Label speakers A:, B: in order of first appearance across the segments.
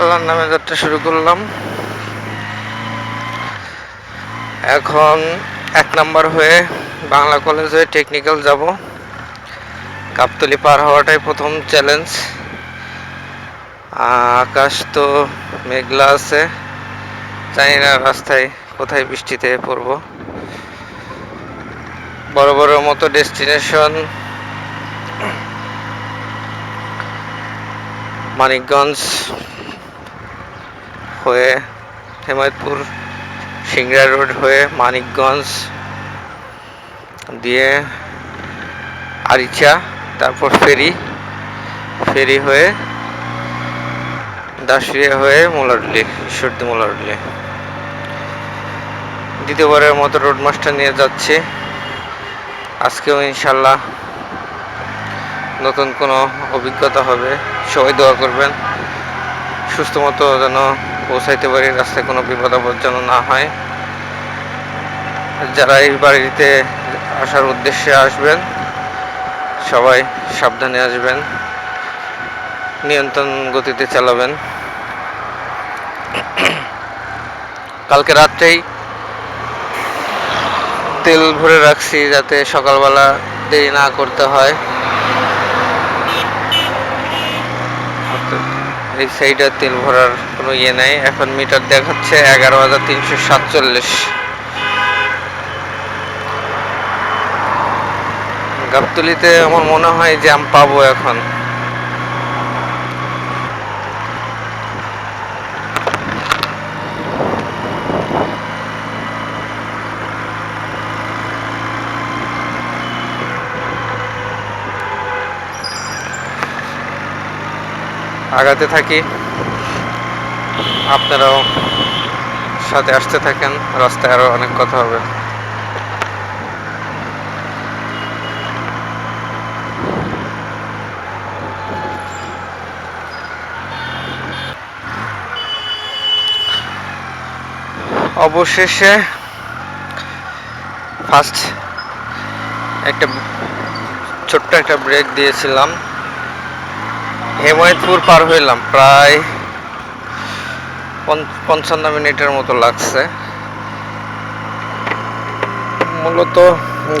A: আল্লাহর নামে যাত্রা শুরু করলাম। এখন এক নাম্বার হয়ে বাংলা কলেজ হয়ে টেকনিক্যাল যাব। কাপতলি পার হওয়াটাই প্রথম চ্যালেঞ্জ আকাশ তো মেঘলা আছে, জানি না রাস্তায় কোথায় বৃষ্টিতে পড়ব। বড় বড় মতো ডেস্টিনেশন মানিকগঞ্জ হয়ে হেমায়তপুর সিংড়া রোড হয়ে মানিকগঞ্জ দিয়ে আরিচা, তারপর ফেরি। ফেরি হয়ে দাসুরিয়া হয়ে মোলারুলি, ঈশ্বরদী মোলারুলি। দ্বিতীয়বারের মতো রোড মাস্টার নিয়ে যাচ্ছি। আজকেও ইনশাল্লাহ নতুন কোনো অভিজ্ঞতা হবে। সবাই দোয়া করবেন। সুস্থ মতো যেন পৌঁছাইতে পারি, রাস্তায় কোনো বিপদ আপদ যেন না হয়। যারা এই বাড়িতে আসার উদ্দেশ্যে আসবেন, সবাই সাবধানে আসবেন, নিয়ন্ত্রণ গতিতে চালাবেন। কালকে রাত্রেই তেল ভরে রাখছি যাতে সকালবেলা দেরি না করতে হয়। এই সাইডে তেল ভরার কোনো ইয়ে নাই। এখন মিটার দেখাচ্ছে এগারো হাজার তিনশো সাতচল্লিশ। গাবতলিতে আমার মনে হয় জ্যাম পাবো এখন। আগাতে থাকি। আপনারাও সাথে আসতে থাকেন, রাস্তায় আরও অনেক কথা হবে। অবশেষে ফার্স্ট একটা ছোট্ট একটা ব্রেক দিয়েছিলাম। হেমায়তপুর পার হইলাম, প্রায় পঞ্চ- পঞ্চান্ন মিনিটের মতো লাগছে। মূলত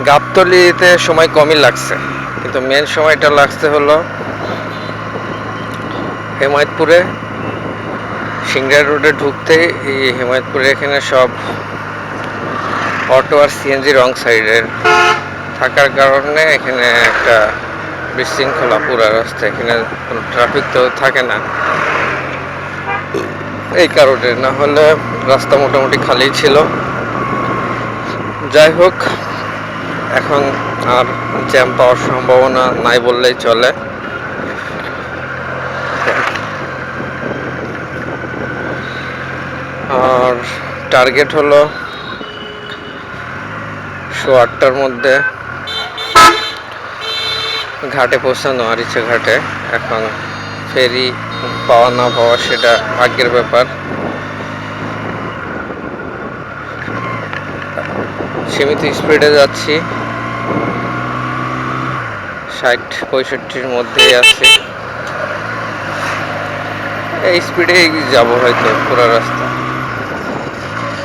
A: গাবতলিতে সময় কমই লাগছে, কিন্তু মেন সময়টা লাগছে হলো হেমায়তপুরে। সিংড়া রোডে ঢুকতে এই হেমায়তপুরে এখানে সব অটো আর সিএনজি রং সাইডের থাকার কারণে এখানে একটা বিশৃঙ্খলা পুরা রাস্তা, এখানে কোনো ট্রাফিক তো থাকে না। এই কারণে না হলে রাস্তা মোটামুটি খালি ছিল। যাই হোক, এখন আর জ্যাম পাওয়ার সম্ভাবনা নাই বললেই চলে। আর টার্গেট হলো শো আটটার মধ্যে। ঘাটে পৌঁছানো আরিচা ঘাটে। এখন ফেরি পাওয়া না পাওয়া সেটা ভাগ্যের ব্যাপার। সীমিত স্পিডে যাচ্ছি। ষাট, পঁয়ষট্টির মধ্যেই আছি। এই স্পিডে যাব হয়তো পুরো রাস্তা।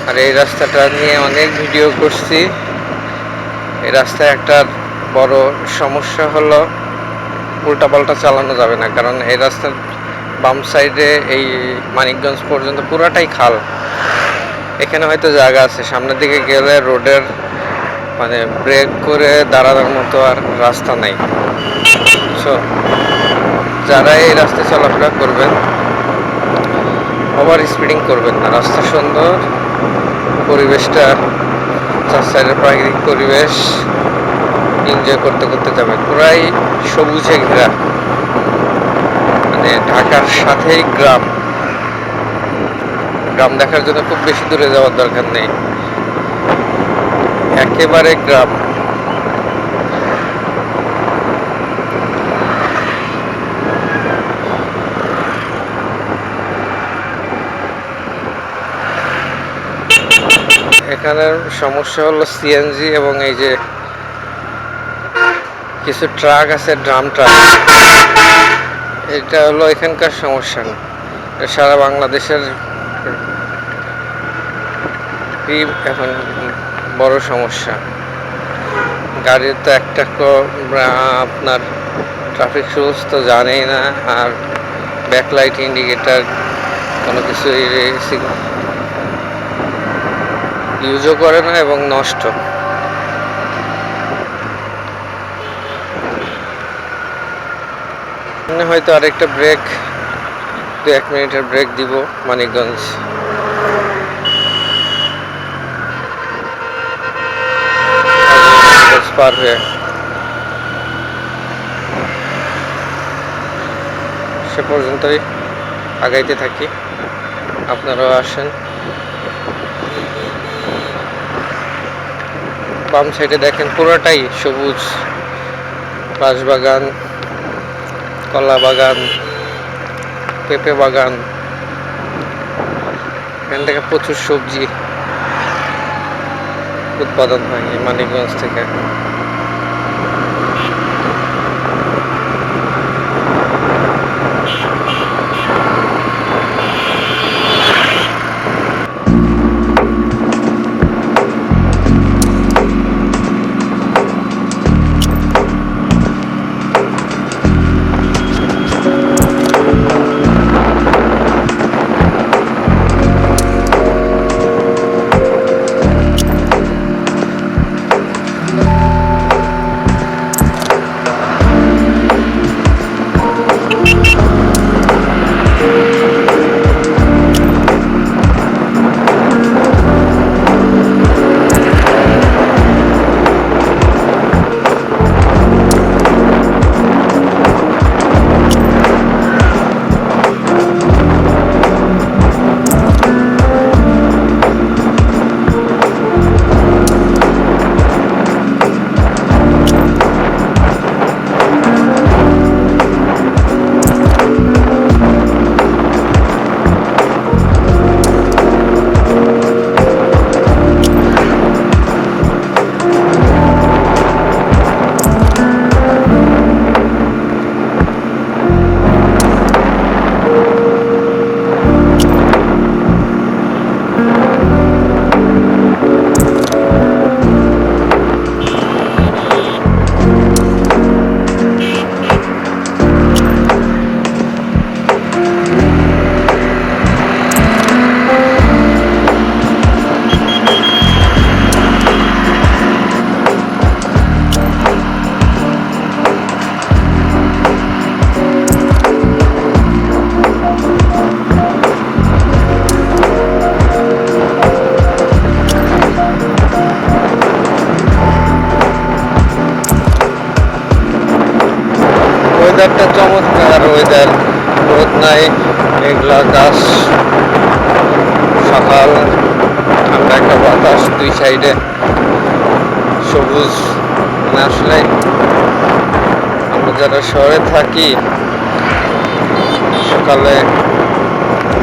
A: আর এই রাস্তাটা নিয়ে অনেক ভিডিও করছি। এই রাস্তায় একটা বড় সমস্যা হলো উল্টাপাল্টা চালানো যাবে না, কারণ এই রাস্তার বাম সাইডে এই মানিকগঞ্জ পর্যন্ত পুরাটাই খাল। এখানে হয়তো জায়গা আছে, সামনের দিকে গেলে রোডের মানে ব্রেক করে দাঁড়ানোর মতো আর রাস্তা নাই। সো যারা এই রাস্তায় চলাফেরা করবেন, ওভার স্পিডিং করবেন না। রাস্তা সুন্দর, পরিবেশটা চার সাইডের প্রাকৃতিক পরিবেশ। এনজয় করতে করতে যাবেন পুরাই সবুজে ঘেরা। মানে ঢাকার সাথেই গ্রাম। গ্রাম দেখার জন্য খুব বেশি দূরে যাওয়ার দরকার নেই। একেবারে গ্রাম। এখানের সমস্যা হলো সিএনজি এবং এই যে কিছু ট্রাক আছে, ড্রাম ট্রাক। এটা হলো এখানকার সমস্যা। না সারা বাংলাদেশের এখন বড় সমস্যা। গাড়ির তো একটা আপনার ট্রাফিক রুলস তো জানেই না, আর ব্যাকলাইট ইন্ডিকেটার কোনো কিছু ইউজও করে না এবং নষ্ট। সামনে হয়তো আরেকটা ব্রেক দু এক মিনিটের ব্রেক দিব মানিকগঞ্জ। পার হয়ে। সে পর্যন্তই আগাইতে থাকি। আপনারাও আসেন। বাম সাইডে দেখেন পুরোটাই সবুজ, বাঁশবাগান। কলা বাগান পেঁপে বাগান এখান থেকে প্রচুর সবজি উৎপাদন হয় মানিকগঞ্জ থেকে। মেঘলা আকাশ, সকাল, ঠান্ডা একটা বাতাস দুই সাইডে, সবুজ। মানে আসলে আমরা যারা শহরে থাকি, সকালে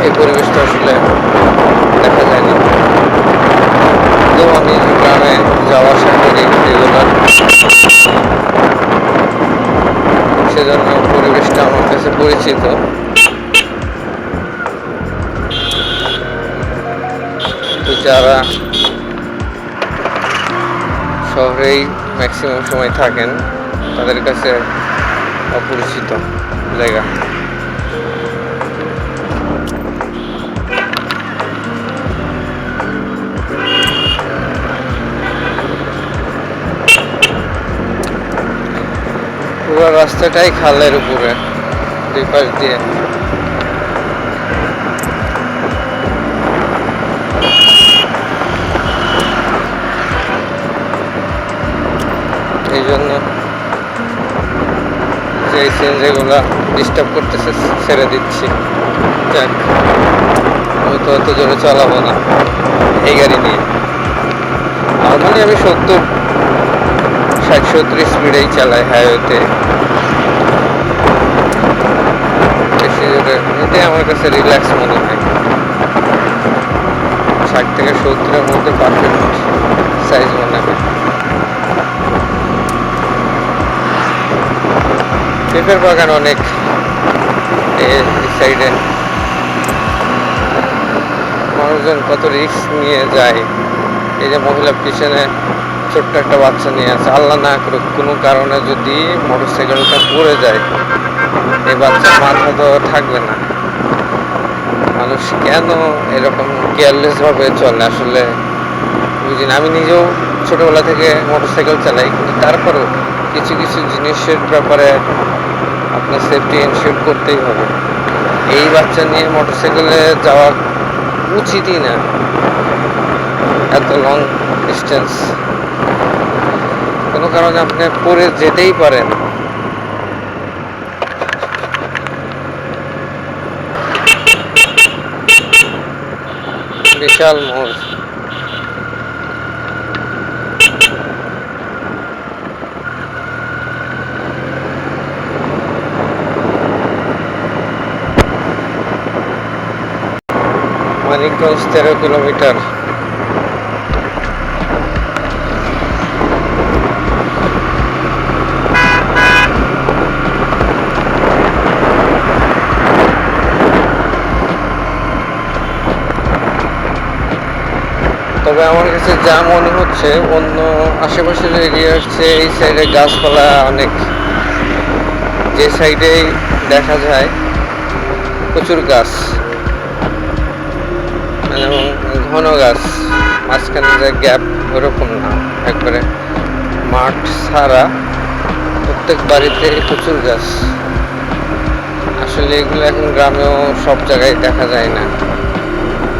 A: এই পরিবেশটা আসলে দেখা যায় না আমি গ্রামে যাওয়া আসা করি রেগুলার। সেজন্য পরিবেশটা আমার কাছে পরিচিত। যারা শহরেই ম্যাক্সিমাম সময় থাকেন, তাদের কাছে অপরিচিত জায়গা। পুরো রাস্তাটাই খালের উপরে, দুই পাশ দিয়ে। এই জন্য যে সিএনজিগুলো ডিস্টার্ব করতেছে, ছেড়ে দিচ্ছি। যাক, আমি তো অত জোরে চালাবো না এই গাড়ি নিয়ে। নর্মালি আমি সত্তর, ষাট সত্তর স্পিডেই চালাই হাইওয়েতে বেশি জোরে এতে আমার কাছে রিল্যাক্স মনে হয়। ষাট থেকে সত্তরের মধ্যে পারফেক্ট সাইজ মনে হয় পেঁপের বাগান অনেক সাইডে মানুষজন কত রিস্ক নিয়ে যায়। এই যে মহিলা পিছনে ছোট্ট একটা বাচ্চা নিয়ে আছে, আল্লাহ না করুক, কোনো কারণে যদি মোটরসাইকেলটা পড়ে যায়, এই বাচ্চার মাথা তো থাকবে না। মানুষ কেন এরকম কেয়ারলেস ভাবে চলে? আসলে বুঝি না আমি নিজেও ছোটবেলা থেকে মোটরসাইকেল চালাই, কিন্তু তারপরেও কিছু কিছু জিনিসের ব্যাপারে আপনার সেফটি এনশিওর করতেই হবে। এই বাচ্চা নিয়ে মোটরসাইকেলে যাওয়া উচিতই না। এত লং ডিস্টেন্স কোনো কারণে আপনি পরে যেতেই পারেন। বিশাল মোড়। মানিকগঞ্জ তেরো কিলোমিটার তবে আমার কাছে যা মনে হচ্ছে, অন্য আশেপাশের এরিয়ার চেয়ে এই সাইডে গাছপালা অনেক। যে সাইডেই দেখা যায়, প্রচুর গাছ মানে এবং ঘন গাছ, মাঝখানে যে গ্যাপ ওরকম না। একবারে মাঠ ছাড়া প্রত্যেক বাড়িতে প্রচুর গাছ। আসলে এগুলো এখন গ্রামেও সব জায়গায় দেখা যায় না।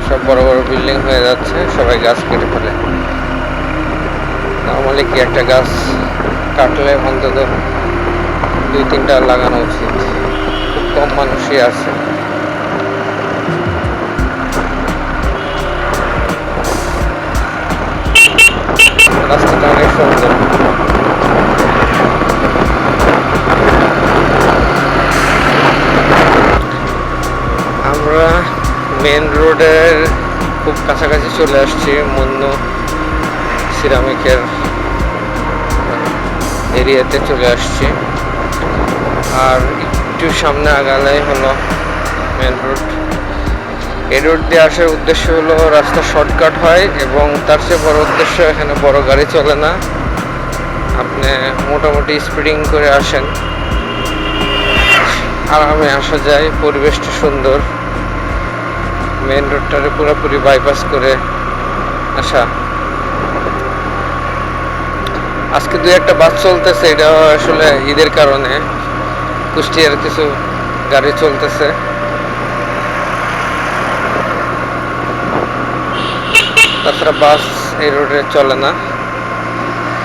A: সব বড় বড় বিল্ডিং হয়ে যাচ্ছে, সবাই গাছ কেটে ফেলে। নর্মালি কি একটা গাছ কাটলে অন্তত দুই তিনটা লাগানো উচিত। খুব কম মানুষই আছে। আমরা মেন রোডের খুব কাছাকাছি চলে আসছি মন্য সিরামিকের এরিয়াতে চলে আসছি। আর একটু সামনে আগালেই হলো মেন রোড এই রোড দিয়ে আসার উদ্দেশ্য হলো রাস্তা শর্টকাট হয় এবং তার চেয়ে বড় উদ্দেশ্য এখানে বড় গাড়ি চলে না। আপনি মোটামুটি স্পিডিং করে আসেন। আরামে আসা যায়, পরিবেশটা সুন্দর। মেন রোডটারে পুরোপুরি বাইপাস করে আসা। আজকে দুই একটা বাস চলতেছে এটা আসলে ঈদের কারণে। কুষ্টিয়ার কিছু গাড়ি চলতেছে। তাছাড়া বাস এই রোডে চলে না।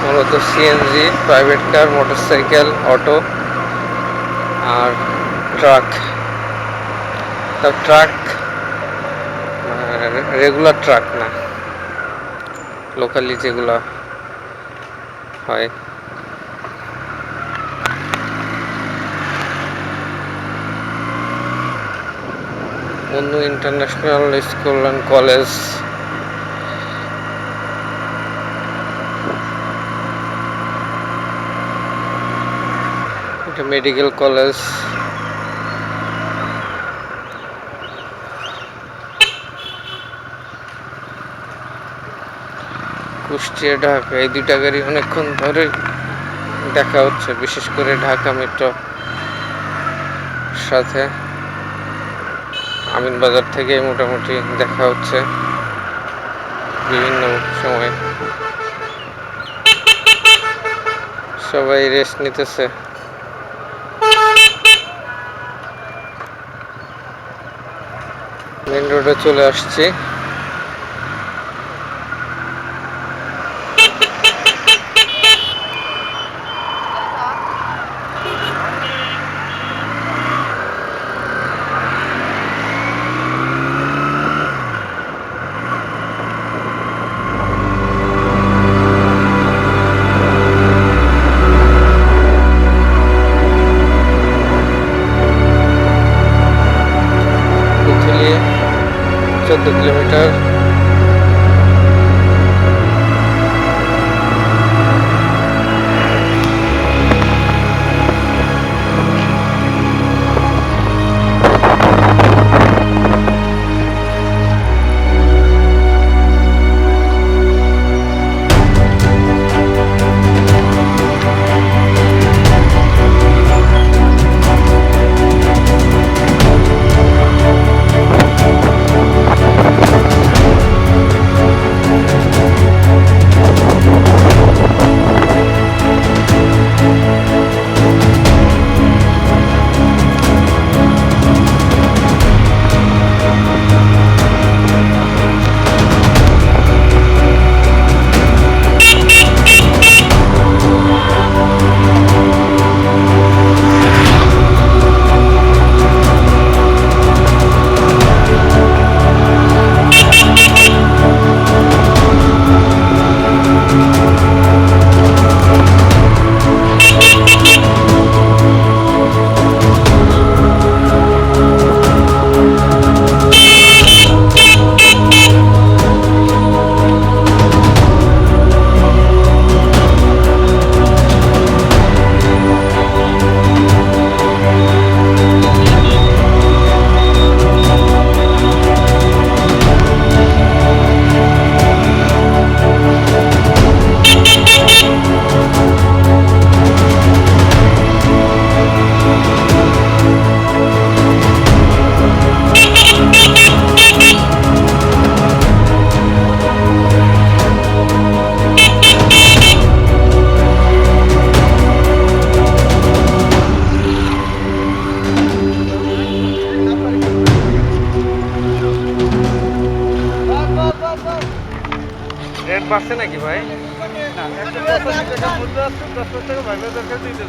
A: মূলত CNG private car motorcycle auto আর ট্রাক ট্রাক রেগুলার ট্রাক না। লোকালি যেগুলো হয়। Munnu international school and college medical college. Kushtia, Dhaka. এই দুইটা গাড়ি অনেকক্ষণ ধরে দেখা হচ্ছে, বিশেষ করে ঢাকা মেট্রো সাথে। আমিন বাজার থেকে মোটামুটি দেখা হচ্ছে। বিভিন্ন সময়। সবাই রেস্ট নিতেছে। মেন রোডে চলে আসছি।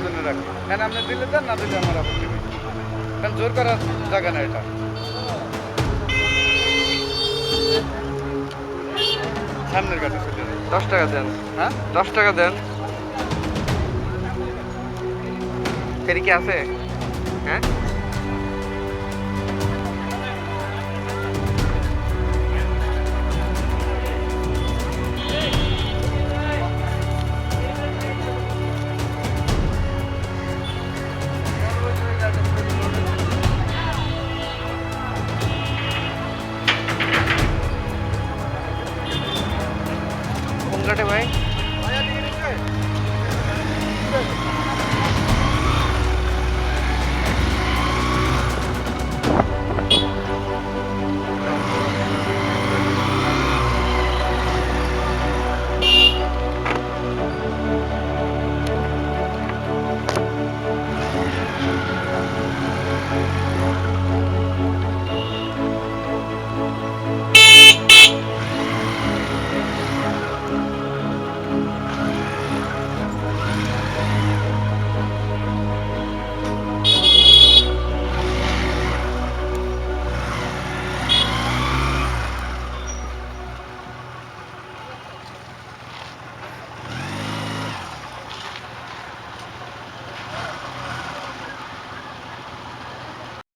B: জন্য রাখি। কেন আপনি দিলে দেন না দিলে আমার আপত্তি নেই। কারণ জোর করার জায়গা না এটা। সামনের কাছে
A: দশ টাকা দেন।
B: হ্যাঁ?
A: দশ টাকা দেন। ফেরি কি আছে? হ্যাঁ?